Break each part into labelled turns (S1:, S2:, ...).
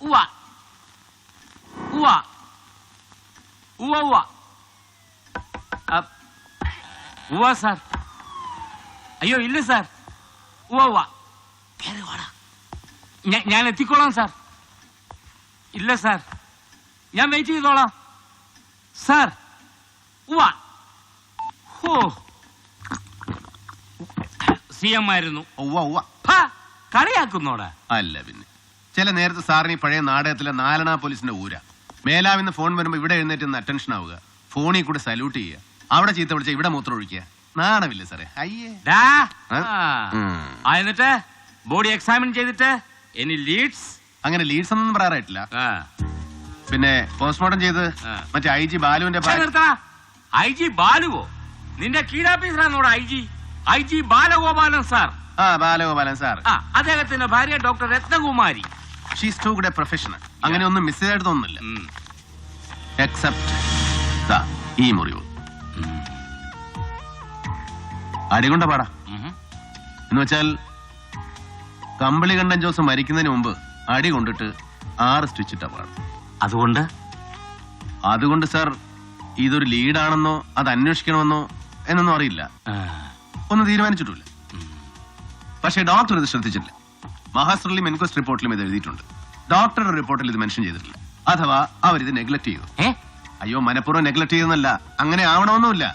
S1: ഉവ്വ. ഉവ്വ. ഉവ്വ ഉവ്വ. ഉവ്വ സാർ. അയ്യോ ഇല്ല സാർ. ഉവ്വ ഉവ്വ. കേറി വാടാ. ഞാൻ എത്തിക്കോളാം സാർ. ഇല്ല സാർ. ഞാൻ വെയിറ്റ് ചെയ്തോളാം. സാർ ഉവ്വ. ഹോ. സി എം ആയിരുന്നു. കളിയാക്കുന്നോടാ.
S2: അല്ല പിന്നെ. ചില നേരത്തെ സാറിന് ഈ പഴയ നാടകത്തിലെ നാലണ പോലീസിന്റെ ഊര. മേലാവിന്ന് ഫോൺ വരുമ്പോ ഇവിടെ എഴുന്നേറ്റ് നിന്ന് അറ്റൻഷൻ ആവുക. ഫോണിൽ കൂടെ സല്യൂട്ട് ചെയ്യുക. അവിടെ ചീത്ത വിളിച്ച ഇവിടെ മൂത്രം ഒഴിക്കുക. നാണമില്ല സാറേ? അയ്യേ.
S1: ഡാ. ആ.
S2: ഉം.
S1: ആ, എന്നിട്ട് ബോഡി എക്സാമിൻ ചെയ്തിട്ട് എനി ലീഡ്സ്
S2: അങ്ങനെ ലീഡ്സ് ഒന്നും പറയാറായിട്ടില്ല. പിന്നെ പോസ്റ്റ്മോർട്ടം ചെയ്ത്
S1: ആ.
S2: മറ്റേ ഐ ജി ബാലുവിന്റെ ഭാര്യ-
S1: ഐ ജി ബാലുവോ? നിന്റെ കീഴാഫീസറാന്നോട് I G I G Balagopalan sir.
S2: ആ ബാലഗോപാലൻ സാർ.
S1: ആ അദ്ദേഹത്തിന്റെ ഭാര്യ doctor Ratnakumari.
S2: She's too good a professional അങ്ങനെ ഒന്നും മിസ് ചെയ്തിട്ടൊന്നുമില്ല
S1: ഉം.
S2: എക്സെപ്റ്റ് ഈ മുറിവ്. അടികൊണ്ട പാടാ. എന്ന് വെച്ചാൽ കമ്പിളി കണ്ടൻ ജോസ് മരിക്കുന്നതിന് മുമ്പ് അടി കൊണ്ടിട്ട് ആറ് സ്റ്റിച്ചിട്ട പാടും.
S1: അതുകൊണ്ട്?
S2: അതുകൊണ്ട് സാർ ഇതൊരു ലീഡാണെന്നോ അത് അന്വേഷിക്കണമെന്നോ എന്നൊന്നും അറിയില്ല. ഒന്നും തീരുമാനിച്ചിട്ടില്ല പക്ഷെ ഡോക്ടർ ഇത് ശ്രദ്ധിച്ചിട്ടില്ല. മഹാസ്ട്രലിലും എൻക്വസ്റ്റ് റിപ്പോർട്ടിലും ഇത് എഴുതിയിട്ടുണ്ട്. ഡോക്ടറുടെ റിപ്പോർട്ടിൽ ഇത് മെൻഷൻ ചെയ്തിട്ടില്ല. അഥവാ അവരിത് നെഗ്ലക്ട് ചെയ്തു.
S1: ഏ?
S2: അയ്യോ മനഃപൂർവം നെഗ്ലക്ട് ചെയ്തെന്നല്ല. അങ്ങനെ ആവണമെന്നുമില്ല.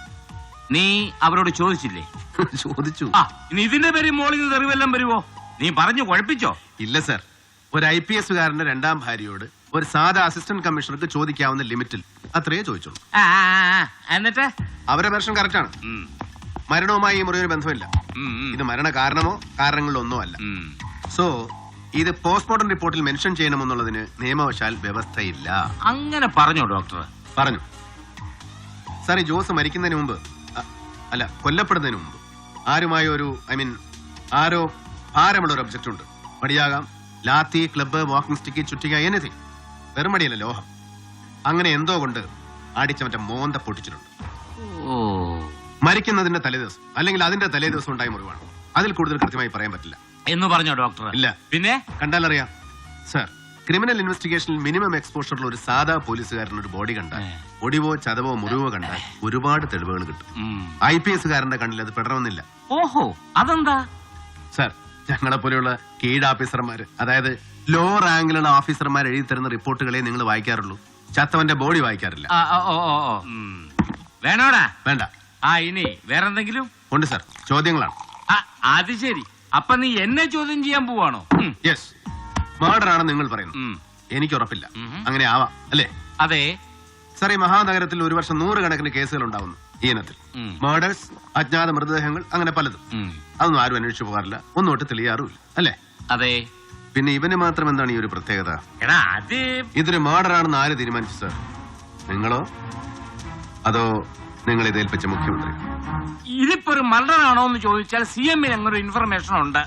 S1: നീ അവരോട് ചോദിച്ചില്ലേ?
S2: ചോദിച്ചു.
S1: ആ ഇനി ഇതിന്റെ പേര് മോളിൽ നിന്ന് തെറിവെല്ലാം വരുവോ? നീ പറഞ്ഞു കുഴപ്പിച്ചോ?
S2: ഇല്ല സർ. ഒരു ഐ പി എസുകാരന്റെ രണ്ടാം ഭാര്യയോട് ഒരു സാധാ അസിസ്റ്റന്റ് കമ്മീഷണർക്ക് ചോദിക്കാവുന്ന ലിമിറ്റിൽ അത്രയേ ചോദിച്ചുള്ളൂ.
S1: ആ, ആ, ആ, ആ. എന്നിട്ട്?
S2: അവരെ വെർഷൻ കറക്റ്റ് ആണ്
S1: ഉം,
S2: മരണവുമായി ഈ മുറിവിന് ബന്ധമില്ല.
S1: ഉം, ഉം,
S2: ഇത് മരണ കാരണമോ കാരണങ്ങളിലൊന്നോ അല്ല
S1: ഉം.
S2: സോ ഇത് പോസ്റ്റ്മോർട്ടം റിപ്പോർട്ടിൽ മെൻഷൻ ചെയ്യണമെന്നുള്ളതിന് നിയമവശാൽ വ്യവസ്ഥയില്ല.
S1: അങ്ങനെ പറഞ്ഞോ ഡോക്ടർ
S2: പറഞ്ഞു. സാർ ഈ ജോസ് മരിക്കുന്നതിന് മുമ്പ് അ- അല്ല കൊല്ലപ്പെടുന്നതിന് മുമ്പ് ആരുമായ ഒരു ഐ മീൻ ആരോ ഭാരമുള്ള ഒരു ഒബ്ജക്റ്റ് ഉണ്ട്. മടിയാകാം ലാത്തി ക്ലബ്ബ് വാക്കിംഗ് സ്റ്റിക്ക് ചുറ്റിക എനിത്തിങ് വെറും മടിയല്ല ലോഹം. അങ്ങനെ എന്തോ കൊണ്ട് അടിച്ച മറ്റേ മോന്ത പൊട്ടിച്ചിട്ടുണ്ട്.
S1: ഓ.
S2: മരിക്കുന്നതിന്റെ തലേദിവസം അല്ലെങ്കിൽ അതിന്റെ തലേദിവസം ഉണ്ടായ മുറിവാണ്. അതിൽ കൂടുതൽ കൃത്യമായി പറയാൻ പറ്റില്ല.
S1: എന്ന് പറഞ്ഞോ ഡോക്ടർ
S2: ഇല്ല.
S1: പിന്നെ?
S2: കണ്ടാലറിയാം. സർ ക്രിമിനൽ ഇൻവെസ്റ്റിഗേഷനിൽ മിനിമം എക്സ്പോഷറിൽ ഒരു സാധാ പോലീസുകാരൻ ഒരു ബോഡി കണ്ടാൽ. ഒടിവോ ചതവോ മുറിവോ കണ്ടാൽ ഒരുപാട് തെളിവുകൾ കിട്ടും. ഐ പി എസുകാരന്റെ കണ്ണിൽ അത് പെടണമെന്നില്ല.
S1: ഓഹോ അതെന്താ?
S2: സർ ഞങ്ങളെ പോലെയുള്ള കീഴ് ഓഫീസർമാര് അതായത് ലോ റാങ്കിലുള്ള ഓഫീസർമാർ എഴുതി തരുന്ന റിപ്പോർട്ടുകളെ നിങ്ങൾ വായിക്കാറുള്ളൂ. ചത്തവന്റെ ബോഡി വായിക്കാറില്ല.
S1: വേണോടാ?
S2: വേണ്ട.
S1: ആ ഇനി വേറെന്തെങ്കിലും?
S2: ഉണ്ട് സർ. ചോദ്യങ്ങളാണ്.
S1: ആ, അത് ശരി. അപ്പൊ നീ എന്നെ ചോദ്യം ചെയ്യാൻ പോവാണോ.
S2: യെസ് മർഡർ ആണെന്ന് നിങ്ങൾ പറയുന്നു.
S1: ഉം.
S2: എനിക്ക് ഉറപ്പില്ല. അങ്ങനെ ആവാം അല്ലേ?
S1: അതെ.
S2: സാറേ ഈ മഹാനഗരത്തിൽ ഒരു വർഷം നൂറുകണക്കിന് കേസുകൾ ഉണ്ടാവുന്നു ഈ ഇനത്തിൽ.
S1: ഉം.
S2: മർഡേഴ്സ് അജ്ഞാത മൃതദേഹങ്ങൾ അങ്ങനെ പലതും.
S1: ഉം.
S2: അതൊന്നും ആരും അന്വേഷിച്ചു പോകാറില്ല. ഒന്നോട്ട് തെളിയാറുമില്ല അല്ലേ?
S1: അതെ.
S2: പിന്നെ ഇവന് മാത്രം എന്താണ് ഈ ഒരു പ്രത്യേകത?
S1: എടാ അത്
S2: ഇതൊരു മർഡർ ആണെന്ന് ആര് തീരുമാനിച്ചു സാർ നിങ്ങളോ? അതോ നിങ്ങൾ ഇത് ഏൽപ്പിച്ച മുഖ്യമന്ത്രി.
S1: ഇതിപ്പോ ഒരു മർഡറാണോ എന്ന് ചോദിച്ചാൽ സി എമ്മിന് അങ്ങനെ ഒരു ഇൻഫർമേഷൻ ഉണ്ട്.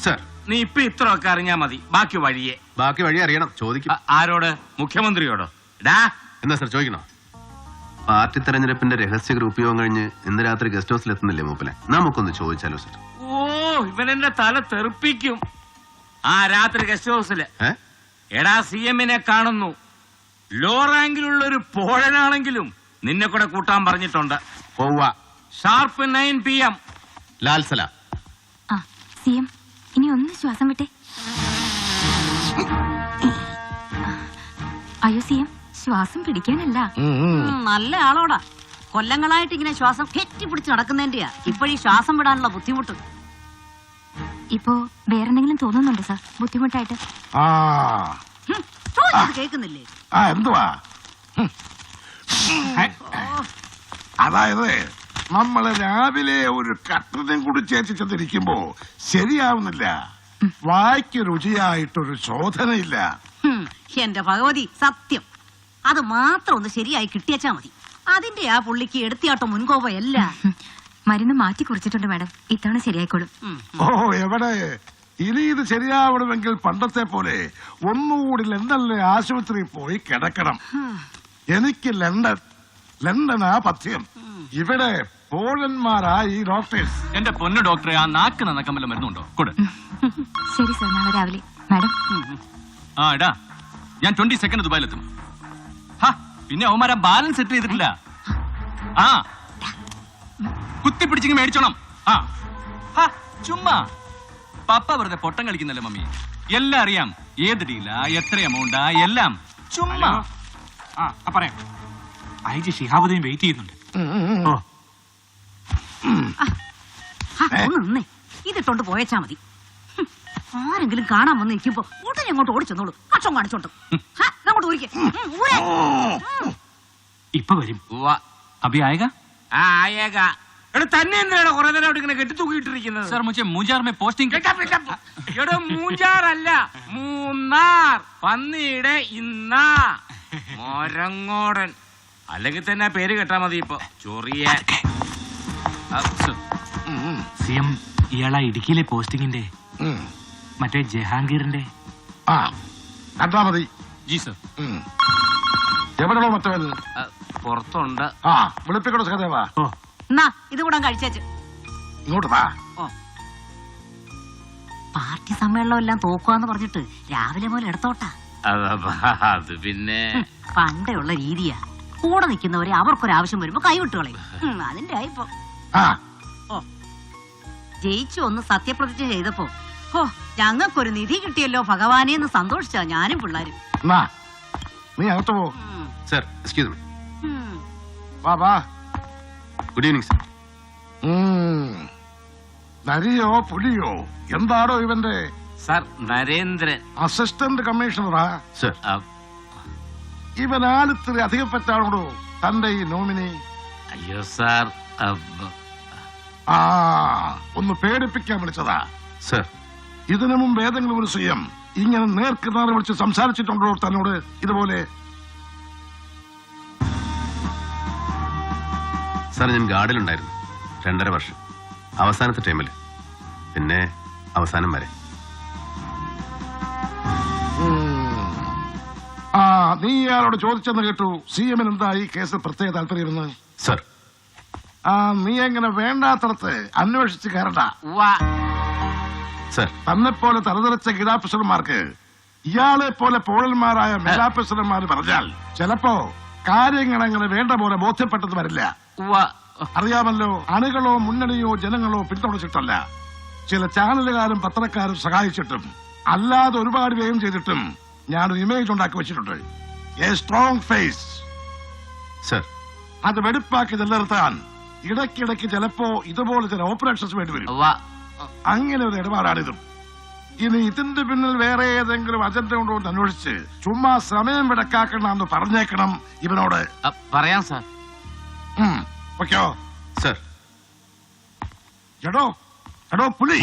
S2: സർ.
S1: നീ ഇപ്പൊ ഇത്രയൊക്കെ അറിഞ്ഞാ മതി. ബാക്കി വഴിയെ.
S2: ബാക്കി വഴി അറിയണം. ചോദിക്കും.
S1: ആ, ആരോട്? മുഖ്യമന്ത്രിയോടോ? ഡാ.
S2: എന്താ സർ ചോദിക്കണോ? പാർട്ടി തെരഞ്ഞെടുപ്പിന്റെ രഹസ്യ ഗ്രൂപ്പ് യോഗം കഴിഞ്ഞ് ഇന്ന് രാത്രി ഗസ്റ്റ് ഹൗസിൽ എത്തുന്നില്ലേ മൂപ്പലെ നമുക്കൊന്ന് ചോദിച്ചാലോ സർ?
S1: ഓ ഇവനെന്റെ തല തെറിപ്പിക്കും. ആ രാത്രി ഗസ്റ്റ് ഹൗസിൽ
S2: ഏ?
S1: എടാ സി എമ്മിനെ കാണുന്നു. ലോ റാങ്കിലുള്ള ഒരു പോഴനാണെങ്കിലും നിന്നെ കൂടെ കൂട്ടാൻ പറഞ്ഞിട്ടുണ്ട്.
S2: പോവാ
S1: ഷാർപ്പ് നയൻ പി എം.
S2: ലാൽസല.
S3: ആ സി എം. ഇനി ഒന്ന് ശ്വാസം വിട്ടെ. അയ്യോ സി എം. ശ്വാസം പിടിക്കാനല്ല.
S4: നല്ല ആളോടാ. കൊല്ലങ്ങളായിട്ട് ഇങ്ങനെ ശ്വാസം കെറ്റി പിടിച്ച് നടക്കുന്നതിന്റെയാ. ഇപ്പോഴീ ശ്വാസം വിടാനുള്ള ബുദ്ധിമുട്ട്.
S3: ഇപ്പോ വേറെന്തെങ്കിലും തോന്നുന്നുണ്ടോ സാർ? ബുദ്ധിമുട്ടായിട്ട്.
S4: കേൾക്കുന്നില്ലേ?
S5: ആ എന്തുവാ. അതായത് നമ്മൾ രാവിലെ ഒരു കട്ടനും കൂടി ചെന്നിരിക്കുമ്പോ ശരിയാവുന്നില്ല. വായ്ക്ക് രുചിയായിട്ടൊരു ശോധനയില്ല.
S4: എന്റെ ഭഗവതി സത്യം. അത് മാത്രം ഒന്ന് ശരിയായി കിട്ടിയച്ചാ മതി. അതിന്റെ ആ പുള്ളിക്ക് എടുത്തിയാട്ടം
S3: മുൻകോപയല്ല മരുന്ന് മാറ്റി കുറിച്ചിട്ടുണ്ട് മാഡം. ഇത്തവണ ശരിയായിക്കോളും.
S5: ഓ എവിടെ? ഇനി ഇത് ശരിയാവണമെങ്കിൽ പണ്ടത്തെ പോലെ ഒന്നുകൂടി ലണ്ടനിലെ ആശുപത്രിയിൽ പോയി കിടക്കണം. എനിക്ക് ലണ്ടൻ ലണ്ടനാ പഥ്യം. ഇവിടെ പോഴന്മാരാ ഈ ഡോക്ടേഴ്സ്.
S1: എന്റെ പൊന്നു ഡോക്ടറെ ആ നാക്ക് നന്നക്കമ്പല മരുന്നുണ്ടോ ആടാ
S3: ശരി സാർ നാളെ രാവിലെ. മാഡം.
S6: ആ എടാ ഞാൻ ട്വന്റി സെക്കൻഡ് ദുബായിലെത്തും. ഹാ പിന്നെ അവന്മാരാ ബാലൻസ് സെറ്റ് ചെയ്തിട്ടില്ല. ആ. കുത്തി മേടിച്ചോണം. ആ. ഹാ ചുമ്മാ. പപ്പ വെറുതെ പൊട്ടം കളിക്കുന്നല്ലേ മമ്മി? എല്ലാം അറിയാം. ഏത് ഡീലാ എത്ര എമൗണ്ടാ എല്ലാം. ചുമ്മാ.
S7: ആ ആ, പറയാം. ഐ ജി ഷിഹാബുദ്ദീൻ വെയിറ്റ് ചെയ്യുന്നുണ്ട്
S4: ഇതിട്ടോണ്ട് പോയച്ചാ മതി. ആരെങ്കിലും കാണാൻ വന്ന് നിൽക്കുമ്പോ ഉടനെ അങ്ങോട്ട് ഓടിച്ചെന്നോളൂ കക്ഷം കാണിച്ചോണ്ട്. ഹാ, അങ്ങോട്ട് ഊരിക്ക്.
S7: ഇപ്പൊ വരും. അഭി ആയക
S1: ആ ആയേക എടാ തന്നെ എന്തിനാണ് കുറെ നേരം അവിടെ ഇങ്ങനെ കെട്ടി തൂക്കിയിട്ടിരിക്കുന്നത്
S6: സാർ മുझे മൂഞ്ചാർ में പോസ്റ്റിംഗ്
S1: കേട്ടാ, കേട്ടാ. അല്ല മൂന്നാർ. പന്നിയുടെ ഇന്ന. മൊരങ്ങോടൻ. അല്ലെങ്കിൽ തന്നെ പേര് കേട്ടാ മതി ഇപ്പൊ. ചൊറിയ.
S7: സി എം ഇയാളാ ഇടുക്കിയിലെ പോസ്റ്റിങ്ങിന്റെ. മറ്റേ ജഹാംഗീറിന്റെ.
S5: ആ കണ്ടാ മതി.
S6: ജി സർ.
S5: ഉം. എവിടെയാണോ മറ്റവൻ
S1: ആ, പുറത്തുണ്ട്.
S5: ആ വിളിപ്പിക്കണോ സഹദേവ?
S7: ഓ.
S4: എന്നാ ഇത് കഴിച്ചേച്ച്.
S5: ഇങ്ങോട്ട് വാ.
S4: പാർട്ടി സമ്മേളനം എല്ലാം തോക്കുവാന്ന് പറഞ്ഞിട്ട് രാവിലെ മുതൽ എടുത്തോട്ടാ.
S1: അത് പിന്നെ.
S4: ഹും, രീതിയാ. കൂടെ നിൽക്കുന്നവരെ അവർക്കൊരാവശ്യം വരുമ്പോ കൈവിട്ടുകളെ അതിന്റെ ആയിപ്പോ ഓ. ജയിച്ചു ഒന്ന് സത്യപ്രതിജ്ഞ ചെയ്തപ്പോ ഓ ഞങ്ങൾക്കൊരു നിധി കിട്ടിയല്ലോ ഭഗവാനെ എന്ന് സന്തോഷിച്ചാ ഞാനും പിള്ളേരും.
S5: നീ അകത്ത് പോ.
S4: ഉം,
S2: സർ എക്സ്ക്യൂസ് മീ
S4: ഉം.
S5: വാ വാ.
S2: ഗുഡ് ഈവനിങ് സർ
S5: ഉം. നരിയോ പുലിയോ എന്താണോ ഇവന്റെ?
S1: സർ നരേന്ദ്രൻ
S5: അസിസ്റ്റന്റ് കമ്മീഷണറാ.
S2: സർ
S5: ഇവൻ ആലിത്തിരി അധികപ്പെട്ടാണോ തന്റെ ഈ നോമിനി?
S1: അയ്യോ സാർ ആ,
S5: ഒന്ന് പേടിപ്പിക്കാൻ വിളിച്ചതാ.
S2: സർ.
S5: ഇതിനു മുമ്പ് ഏതെങ്കിലും ഒരു സ്വയം ഇങ്ങനെ നേർക്ക് നേരെ വിളിച്ച് സംസാരിച്ചിട്ടുണ്ടോ തന്നോട് ഇതുപോലെ?
S2: സാർ ഞാൻ ഗാർഡിലുണ്ടായിരുന്നു. രണ്ടര വർഷം. അവസാനത്തെ ടൈമിൽ പിന്നെ അവസാനം വരെ.
S5: ആ നീ ഇയാളോട് ചോദിച്ചെന്ന് കേട്ടു. സി എമ്മിന് എന്താ ഈ കേസിൽ പ്രത്യേക താല്പര്യമെന്ന്
S2: സർ.
S5: ആ നീ എങ്ങനെ വേണ്ടാത്തടത്ത് അന്വേഷിച്ച് കയറണ്ട.
S2: സർ.
S5: തന്നെ പോലെ തലതെറിച്ച ഗീതാഫീസർമാർക്ക് ഇയാളെ പോലെ പോളന്മാരായ മേലാഫീസർമാർ പറഞ്ഞാൽ ചിലപ്പോ കാര്യങ്ങൾ അങ്ങനെ വേണ്ട പോലെ ബോധ്യപ്പെട്ടത് വരില്ല. അറിയാമല്ലോ അണികളോ മുന്നണിയോ ജനങ്ങളോ പിന്തുണച്ചിട്ടല്ല. ചില ചാനലുകാരും പത്രക്കാരും സഹായിച്ചിട്ടും അല്ലാതെ ഒരുപാട് വ്യയം ചെയ്തിട്ടും ഞാനൊരു ഇമേജ് ഉണ്ടാക്കി വെച്ചിട്ടുണ്ട്. എ സ്ട്രോങ് ഫേസ്
S2: സർ
S5: അത് വെടിപ്പാക്കി നിലനിർത്താൻ ഇടയ്ക്കിടയ്ക്ക് ചിലപ്പോ ഇതുപോലെ ചില ഓപ്പറേഷൻസ് വേണ്ടി വരും. അങ്ങനെ ഒരു ഇടപാടാണിതും. ഇനി ഇതിന്റെ പിന്നിൽ വേറെ ഏതെങ്കിലും അജണ്ട ഉണ്ടോ എന്ന് അന്വേഷിച്ച് ചുമ്മാ സമയം വിടക്കാക്കണം എന്ന് പറഞ്ഞേക്കണം ഇവനോട്.
S1: പറയാം സാർ
S5: ഓക്കെയോ?
S2: സർ
S5: എടോ എടോ പുലി.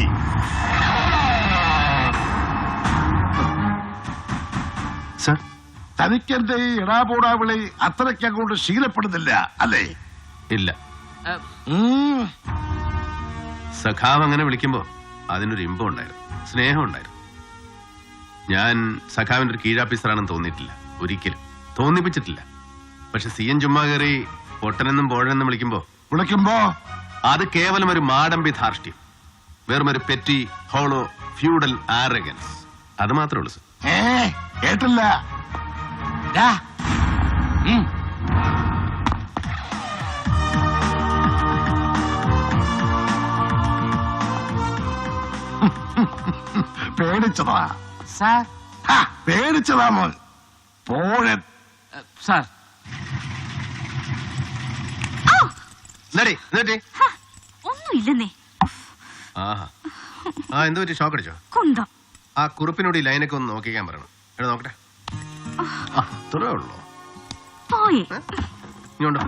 S5: തനിക്കെന്റെ ഈ ഇടാപോടാ വിളി അത്രയ്ക്ക് അങ്ങോട്ട് ശീലപ്പെടുന്നില്ല അല്ലേ?
S2: ഇല്ല.
S5: ഉം,
S2: സഖാവ് അങ്ങനെ വിളിക്കുമ്പോ അതിനൊരു ഇമ്പം ഉണ്ടായിരുന്നു സ്നേഹം ഉണ്ടായിരുന്നു. ഞാൻ സഖാവിന്റെ ഒരു കീഴാഫീസറാണെന്ന് തോന്നിയിട്ടില്ല ഒരിക്കലും. തോന്നിപ്പിച്ചിട്ടില്ല. പക്ഷെ സി എൻ ചുമ്മാ കയറി പൊട്ടനെന്നും പോഴനെന്നും വിളിക്കുമ്പോ
S5: വിളിക്കുമ്പോ?
S2: അത് കേവലം ഒരു മാടമ്പി ധാർഷ്ട്യം വെറും ഒരു പെറ്റി ഹോളോ ഫ്യൂഡൽ ആരഗൻസ് അത് മാത്രമേ ഉള്ളൂ സർ.
S5: ഏ കേട്ടില്ല. പേടിച്ചതാ.
S1: സാർ?
S5: പേടിച്ചതാ മോൻ. പോഴൻ
S1: ആ, സാർ
S3: ഒന്നുമില്ലെന്നേ.
S2: ആഹാ. ആ എന്ത് പറ്റി ഷോക്ക് അടിച്ചോ?
S3: കുന്തം.
S2: ആ കുറിപ്പിനോട് ഈ ലൈനൊക്കെ ഒന്ന് നോക്കിക്കാൻ പറയണം. എടാ നോക്കട്ടെ. ഉള്ളൂ
S3: പോയേ.
S2: ഇങ്ങോട്ടോ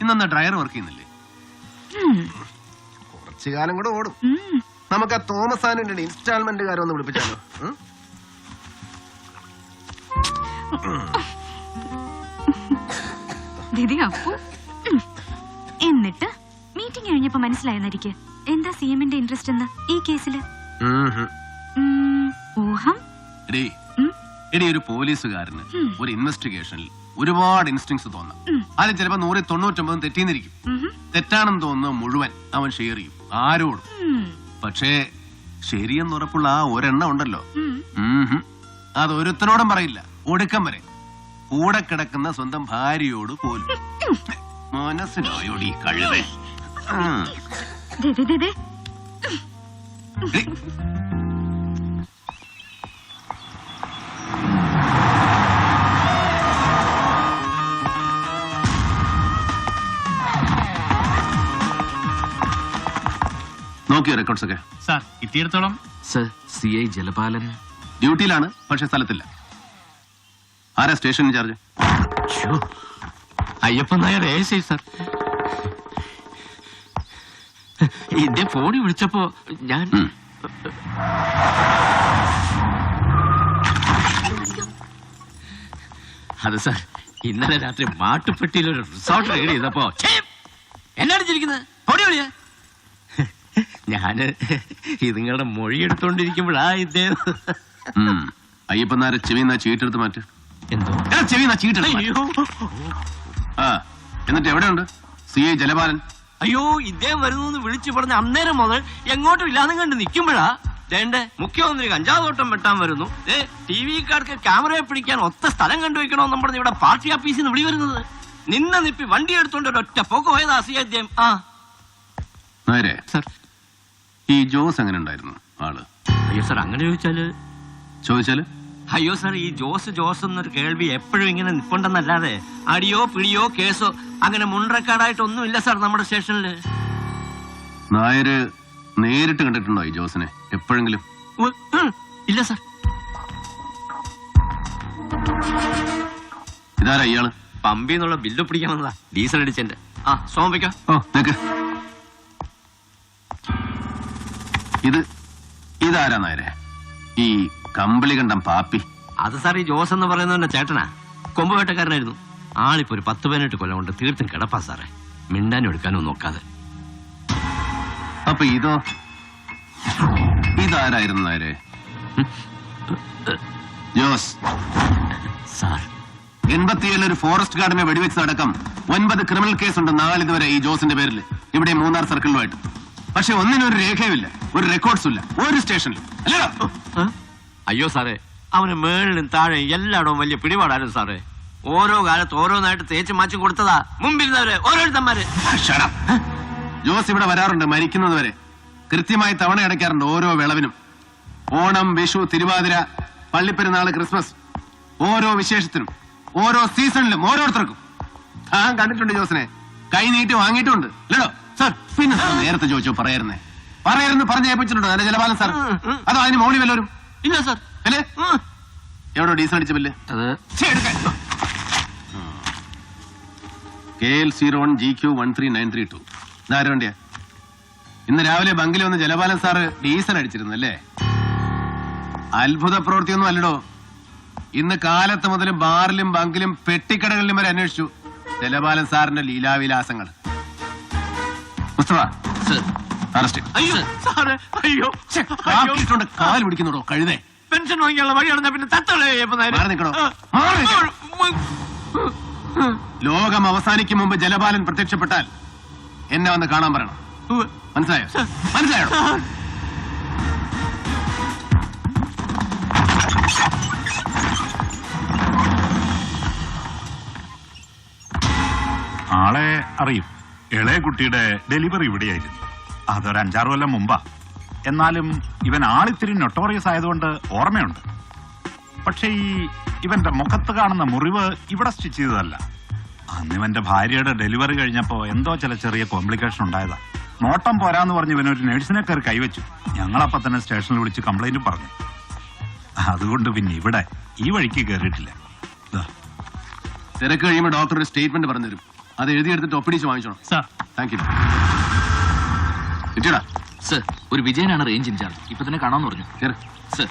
S2: ഇന്നെന്താ ഡ്രയർ വർക്ക് ചെയ്യുന്നില്ലേ? കുറച്ച് കാലം കൂടെ ഓടും. നമുക്ക് ആ തോമസ് ആനിന്റെ ഇൻസ്റ്റാൾമെന്റ് കാര്യം ഒന്ന് വിളിപ്പിച്ചാലോ?
S3: ദിദി അപ്പു. എന്നിട്ട് മീറ്റിംഗ് കഴിഞ്ഞപ്പോ മനസ്സിലായെന്നായിരിക്കും എന്താ സി എമ്മിന്റെ ഇൻട്രസ്റ്റ് എന്ന് ഈ കേസിൽ. ഊഹം.
S2: എടീ ഒരു പോലീസുകാരന്. ഒരു ഇൻവെസ്റ്റിഗേഷനിൽ ഒരുപാട് ഇൻസ്റ്റിങ്സ് തോന്നാം. അതിൽ ചിലപ്പോ നൂറിൽ തൊണ്ണൂറ്റൊമ്പതും തെറ്റിന്നിരിക്കും. തെറ്റാണെന്ന് തോന്നുന്ന മുഴുവൻ അവൻ ഷെയർ ചെയ്യും. ആരോടും. പക്ഷേ ശരിയെന്ന് ഉറപ്പുള്ള ആ ഒരെണ്ണം ഉണ്ടല്ലോ. അത് ഒരുത്തനോടും പറയില്ല. ഒടുക്കം വരെ. കൂടെ കിടക്കുന്ന സ്വന്തം ഭാര്യയോട് പോലും. മനസ്സിലായോടി ഈ നോക്കിയോ റെക്കോർഡ്സ് ഒക്കെ?
S8: സാർ എത്തിയിടത്തോളം
S9: സർ സി ഐ ജലപാലൻ.
S2: ഡ്യൂട്ടിയിലാണ് പക്ഷെ സ്ഥലത്തില്ല. ആരാ station incharge
S9: Ayyappan Nair C sir. എന്റെ ഫോണിൽ വിളിച്ചപ്പോ ഞാൻ. അത് സാർ ഇന്നലെ രാത്രി മാട്ടുപ്പെട്ടിയിൽ ഒരു റിസോർട്ട് റെയ്ഡ് ചെയ്തപ്പോ എന്നാണ് ചിരിക്കുന്നത്? പൊടി വിളിയ ഞാൻ ഇതുങ്ങളുടെ മൊഴി എടുത്തോണ്ടിരിക്കുമ്പോഴാ ഇദ്ദേഹം.
S2: അയ്യപ്പനാരെ ചെവിന്നാ ചീട്ടെടുത്ത് മാറ്റ്.
S9: എന്തോ?
S2: ചെവി ചെവിന്നാ ചീട്ടെടുത്ത് ആ എന്നിട്ട് എവിടെയുണ്ട്? C I Jalapalan.
S9: അയ്യോ ഇദ്ദേഹം വരുന്നു വിളിച്ചു പറഞ്ഞ അന്നേരം മുതൽ എങ്ങോട്ടും ഇല്ലാതെ കണ്ട് നിൽക്കുമ്പോഴാ ദേണ്ടേ മുഖ്യമന്ത്രി കഞ്ചാവ് തോട്ടം വെട്ടാൻ വരുന്നു. ഏ ടി വിക്കാർക്ക് ക്യാമറയെ പിടിക്കാൻ ഒത്ത സ്ഥലം കണ്ടുവെക്കണമെന്നും പറഞ്ഞ് ഇവിടെ പാർട്ടി ഓഫീസിൽ നിന്ന് വിളി വരുന്നത്. നിന്നെ നിപ്പി വണ്ടി എടുത്തോണ്ട് ഒരൊറ്റ പോക്ക് പോയതാ സി അദ്ദേഹം ആ.
S2: നേരെ
S9: സർ.
S2: ഈ ജോസ് എങ്ങനെ ഉണ്ടായിരുന്നു ആൾ?
S9: അയ്യോ സാർ അങ്ങനെ ചോദിച്ചാൽ?
S2: ചോദിച്ചാൽ?
S9: അയ്യോ സാർ ഈ ജോസ് ജോസ് എന്നൊരു കേൾവി എപ്പോഴും ഇങ്ങനെ നിൽക്കണ്ടെന്നല്ലാതെ അടിയോ പിടിയോ കേസോ അങ്ങനെ മുൻറെക്കാർഡായിട്ടൊന്നും ഇല്ല സാർ നമ്മുടെ സ്റ്റേഷനിൽ.
S2: നായര് നേരിട്ട് കണ്ടിട്ടുണ്ടോ ഈ ജോസിനെ എപ്പോഴെങ്കിലും?
S9: ഇല്ല സാർ.
S2: ഇതാരാ
S9: ഇയാൾ? പമ്പിന്നുള്ള ബില്ല് പിടിക്കാൻ വന്നതാ. ഡീസൽ അടിച്ചെന്റെ ആ സോമിക്കോ
S2: ഓ നിക്ക്. ഇത് ഇതാരാ നേരെ ഈ കമ്പിളി കണ്ടം പാപ്പി.
S9: അത് സാർ ഈ ജോസ് എന്ന് പറയുന്നവന്റെ ചേട്ടനാ. കൊമ്പ് വേട്ടക്കാരനായിരുന്നു. ആളിപ്പോ ഒരു പത്ത് പതിനെട്ട് കൊല്ലം കൊണ്ട് തീർത്തും കിടപ്പാ സാറേ. മിണ്ടാനും എടുക്കാനും നോക്കാതെ.
S2: അപ്പൊ ഇതോ? ഇതാരായിരുന്നു നേരെ ജോസ്.
S9: സാർ.
S2: എൺപത്തിയേഴിൽ ഒരു ഫോറസ്റ്റ് ഗാർഡിനെ വെടിവെച്ചതടക്കം ഒൻപത് ക്രിമിനൽ കേസ് കേസുണ്ട് നാലിതുവരെ ഈ ജോസിന്റെ പേരിൽ ഇവിടെ മൂന്നാർ സർക്കിളിലുമായിട്ട്. പക്ഷെ ഒന്നിനും ഒരു രേഖയുമില്ല ഒരു റെക്കോർഡ്സും ഇല്ല ഒരു സ്റ്റേഷനിലും.
S9: അയ്യോ സാറേ അവന് മേളിലും താഴെ എല്ലായിടവും വലിയ പിടിപാടായിരുന്നു സാറേ. ഓരോ കാലത്ത് ഓരോന്നായിട്ട് തേച്ച് മാച്ചു കൊടുത്തതാ മുമ്പിരുന്നവര് ഓരോരുത്തന്മാര്.
S2: Shut up. ജോസ് ഇവിടെ വരാറുണ്ട് മരിക്കുന്നത് വരെ. കൃത്യമായി തവണ അടയ്ക്കാറുണ്ട് ഓരോ വിളവിനും. ഓണം വിഷു തിരുവാതിര പള്ളിപ്പെരുന്നാൾ ക്രിസ്മസ്. ഓരോ വിശേഷത്തിനും ഓരോ സീസണിലും ഓരോരുത്തർക്കും. താൻ കണ്ടിട്ടുണ്ട് ജോസിനെ. കൈ നീട്ടി വാങ്ങിയിട്ടുണ്ട്. അല്ലടോ സാർ പിന്നെ സാർ നേരത്തെ ചോദിച്ചോ പറയരുന്നേ പറയായിരുന്നു പറഞ്ഞ് ഏൽപ്പിച്ചിട്ടുണ്ടോ. അല്ലെ ജലപാലം സാർ? അതോ അതിന് മോളി വല്ലവരും
S9: ഇല്ല സാർ.
S2: അല്ലേ? എവിടെ ഡീസൽ അടിച്ച ബില്ല്?
S9: അത്
S2: K L zero one G Q one three nine three two. ഇതാര് വണ്ടിയാ? ഇന്ന് രാവിലെ ബങ്കിൽ വന്ന് ജലപാലൻ സാറ് ഡീസൽ അടിച്ചിരുന്നു അല്ലേ? അത്ഭുത പ്രവൃത്തിയൊന്നും അല്ലടോ. ഇന്ന് കാലത്ത് മുതൽ ബാറിലും ബങ്കിലും പെട്ടിക്കടകളിലും വരെ അന്വേഷിച്ചു ജലപാലൻ സാറിന്റെ ലീലാവിലാസങ്ങൾ. മുസ്തഫ അറസ്റ്റ്.
S9: അയ്യോ സാറേ അയ്യോ.
S2: കഴുതേ.
S9: പെൻഷൻ വാങ്ങിയുള്ള വഴി നടന്ന പിന്നെ തത്തളേ
S2: മാറി നിൽക്കണോ? നിൽക്കണോ? ലോകം അവസാനിക്കും മുമ്പ് ജലപാലൻ പ്രത്യക്ഷപ്പെട്ടാൽ എന്നെ വന്ന് കാണാൻ പറയണം. മനസ്സിലായോ? മനസ്സിലായോ?
S10: ആളെ അറിയും. ഇളയ കുട്ടിയുടെ ഡെലിവറി ഇവിടെയായിരുന്നു. അതൊരു അഞ്ചാറ് കൊല്ലം മുമ്പാ. എന്നാലും ഇവൻ ആളിത്തിരി നൊട്ടോറിയസ് ആയതുകൊണ്ട് ഓർമ്മയുണ്ട്. പക്ഷേ ഈ ഇവന്റെ മുഖത്ത് കാണുന്ന മുറിവ് ഇവിടെ സ്റ്റിച്ച് ചെയ്തതല്ല. അന്ന് ഇവന്റെ ഭാര്യയുടെ ഡെലിവറി കഴിഞ്ഞപ്പോ എന്തോ ചില ചെറിയ കോംപ്ലിക്കേഷൻ ഉണ്ടായതാ. നോട്ടം പോരാന്ന് പറഞ്ഞ് ഇവൻ ഇവനൊരു നഴ്സിനെ കയറി കൈവച്ചു. ഞങ്ങളപ്പ തന്നെ സ്റ്റേഷനിൽ വിളിച്ച് കംപ്ലൈന്റ് പറഞ്ഞു. അതുകൊണ്ട് പിന്നെ ഇവിടെ ഈ വഴിക്ക് കയറിയിട്ടില്ല.
S2: തിരക്ക് കഴിയുമ്പോൾ ഡോക്ടർ ഒരു സ്റ്റേറ്റ്മെന്റ് പറഞ്ഞുതരും. അത് എഴുതിയെടുത്തിട്ട് ഒപ്പിടിച്ച് വാങ്ങിച്ചോ
S8: സാർ.
S2: താങ്ക് യു
S11: സർ ഒരു വിജയനാണ് റേഞ്ച് ഇൻചാർജ് ഇപ്പൊ തന്നെ കാണാമെന്ന് പറഞ്ഞു.
S2: കേറ്.
S11: സർ.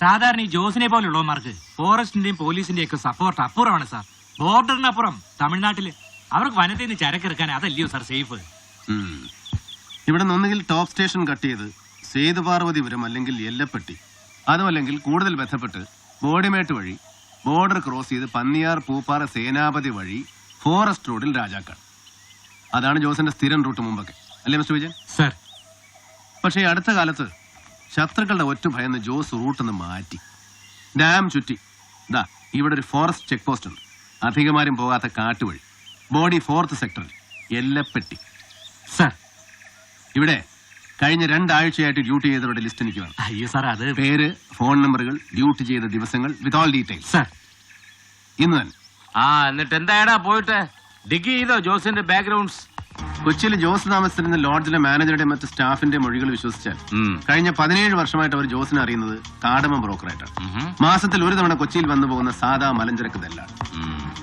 S7: സാധാരണ ഈ ജോസിനെ പോലുള്ളവന്മാർക്ക് ഫോറസ്റ്റിന്റെയും പോലീസിന്റെയും ഒക്കെ സപ്പോർട്ട് അപ്പുറമാണ് സാർ. ബോർഡറിനപ്പുറം തമിഴ്നാട്ടിൽ. അവർക്ക് വനത്തിൽ നിന്ന് ചരക്കിറക്കാൻ അതല്ലയോ സാർ സേഫ്.
S2: ഇവിടെ നിന്നെങ്കിൽ ഒന്നുകിൽ ടോപ്പ് സ്റ്റേഷൻ കട്ട് ചെയ്ത് സേതുപാർവതിപുരം അല്ലെങ്കിൽ എല്ലപ്പെട്ടി. അതുമല്ലെങ്കിൽ കൂടുതൽ ബന്ധപ്പെട്ട് ബോഡിമേട്ട് വഴി ബോർഡർ ക്രോസ് ചെയ്ത് പന്നിയാർ പൂപ്പാറ സേനാപതി വഴി ഫോറസ്റ്റ് റോഡിൽ രാജാക്കാട് അതാണ് ജോസിന്റെ സ്ഥിരം റൂട്ട് മുമ്പൊക്കെ. അല്ലേ മിസ്റ്റർ വിജയൻ?
S7: സർ.
S2: പക്ഷേ അടുത്ത കാലത്ത് ശത്രുക്കളുടെ ഒറ്റ ഭയന്ന് ജോസ് റൂട്ടിന്ന് മാറ്റി. ഡാം ചുറ്റി. ദാ ഇവിടെ ഒരു ഫോറസ്റ്റ് ചെക്ക് പോസ്റ്റ് ഉണ്ട്. അധികമാരും പോകാത്ത കാട്ടുവഴി. ബോഡി ഫോർത്ത് സെക്ടറിൽ. എല്ലപ്പെട്ടി.
S7: സർ
S2: ഇവിടെ കഴിഞ്ഞ രണ്ടാഴ്ചയായിട്ട് ഡ്യൂട്ടി ചെയ്തവരുടെ ലിസ്റ്റ് എനിക്ക് വേണം.
S7: അയ്യോ സാർ അത്
S2: പേര് ഫോൺ നമ്പറുകൾ ഡ്യൂട്ടി ചെയ്ത ദിവസങ്ങൾ വിത്ത് ഓൾ ഡീറ്റെയിൽസ്.
S7: സർ.
S2: ഇന്ന് തന്നെ.
S1: ആ എന്നിട്ട് എന്തായടാ പോയിട്ട്? ഡിഗ് ചെയ്തോ ജോസിന്റെ ബാക്ക്ഗ്രൗണ്ട്സ്?
S2: കൊച്ചിയിൽ ജോസ് താമസിച്ചിരുന്ന ലോഡ്ജിലെ മാനേജറുടെ മറ്റ് സ്റ്റാഫിന്റെ മൊഴികൾ വിശ്വസിച്ചാൽ കഴിഞ്ഞ പതിനേഴ് വർഷമായിട്ട് അവർ ജോസിനെ അറിയുന്നത് കാടമ ബ്രോക്കറായിട്ടാണ്. മാസത്തിൽ ഒരു തവണ കൊച്ചിയിൽ വന്നു പോകുന്ന സാധാ മലഞ്ചരക്ക് തെല്ലാണ്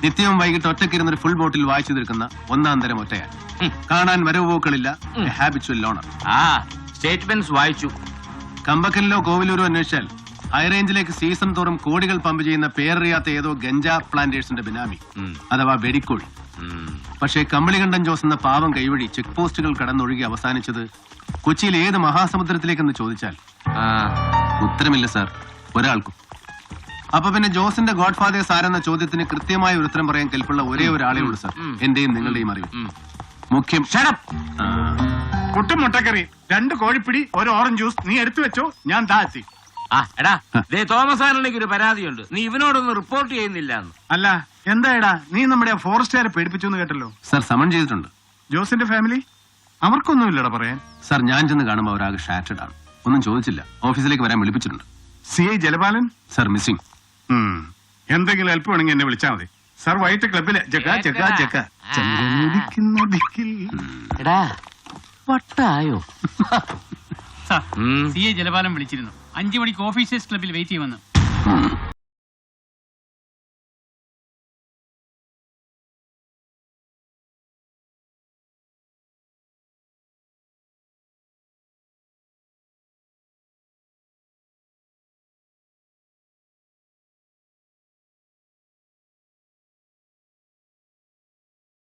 S2: നിത്യവും വൈകിട്ട് ഒറ്റക്കിരുന്ന ഒരു ഫുൾ ബോട്ടിൽ വായിച്ചു തീർക്കുന്ന ഒന്നാം തരം ഒറ്റയാണ്. കാണാൻ വരവ് പോക്കളില്ല ഹാബിച്വൽ ലോണർ
S1: സ്റ്റേറ്റ്മെന്റ്സ് വായിച്ചു.
S2: കമ്പക്കലിലോ കോവിലൂരോ അന്വേഷിച്ചാൽ ഹൈറേഞ്ചിലേക്ക് സീസൺ തോറും കോടികൾ പമ്പ് ചെയ്യുന്ന പേരറിയാത്ത ഏതോ ഗഞ്ച പ്ലാന്റേഴ്സിന്റെ ബിനാമി. അഥവാ വെടിക്കോഴി. പക്ഷേ കമ്പളികണ്ഠൻ ജോസ് എന്ന പാവം കൈവഴി ചെക്ക് പോസ്റ്റുകൾ കടന്നൊഴുകി അവസാനിച്ചത് കൊച്ചിയിൽ ഏത് മഹാസമുദ്രത്തിലേക്കെന്ന് ചോദിച്ചാൽ? ഉത്തരമില്ല സാർ ഒരാൾക്കും. അപ്പൊ പിന്നെ ജോസിന്റെ ഗോഡ് ഫാദേഴ്സ് ആരെന്ന ചോദ്യത്തിന് കൃത്യമായ ഒരു ഉത്തരം പറയാൻ കെൽപ്പുള്ള ഒരേ ഒരാളേ ഉള്ളൂ സാർ എന്റെയും നിങ്ങളുടെയും അറിവ്. മുഖ്യം.
S10: പുട്ടും മുട്ടക്കറി രണ്ട് കോഴിപ്പിടി ഒരു ഓറഞ്ച് ജ്യൂസ് നീ എടുത്തു വെച്ചോ ഞാൻ താത്തി
S1: ആ എടാ ദേ തോമസ് ആനന്ദിക്ക് ഒരു പരാതിയുണ്ട്. നീ ഇവനോടൊന്ന് റിപ്പോർട്ട് ചെയ്യുന്നില്ല
S10: അല്ല എന്താടാ നീ നമ്മുടെ ഫോറസ്റ്റുകാരെ പേടിപ്പിച്ചു എന്ന് കേട്ടല്ലോ?
S2: സാർ സമൺ ചെയ്തിട്ടുണ്ട്.
S10: ജോസിന്റെ ഫാമിലി അവർക്കൊന്നുമില്ലടാ പറയാൻ.
S2: സാർ ഞാൻ ചെന്ന് കാണുമ്പോൾ അവരാകെ ഷാറ്റഡ് ആണ്. ഒന്നും ചോദിച്ചില്ല. ഓഫീസിലേക്ക് വരാൻ വിളിപ്പിച്ചിട്ടുണ്ട്.
S10: C I Jalapalan?
S2: Sir missing.
S10: എന്തെങ്കിലും ഹെൽപ്പ് വേണമെങ്കിൽ എന്നെ വിളിച്ചാൽ മതി. സാർ വൈകിട്ട് ക്ലബിലെ ജക്ക ജക്ക ജക്ക ചന്ദ്രനുദിക്കുന്ന ദിക്കിൽ
S1: എടാ വട്ടായോ?
S7: സി എ ജലപാലം വിളിച്ചിരുന്നു. അഞ്ചു മണിക്ക് ഓഫീസേഴ്സ് ക്ലബിൽ വെയിറ്റ് ചെയ്യുമെന്ന്.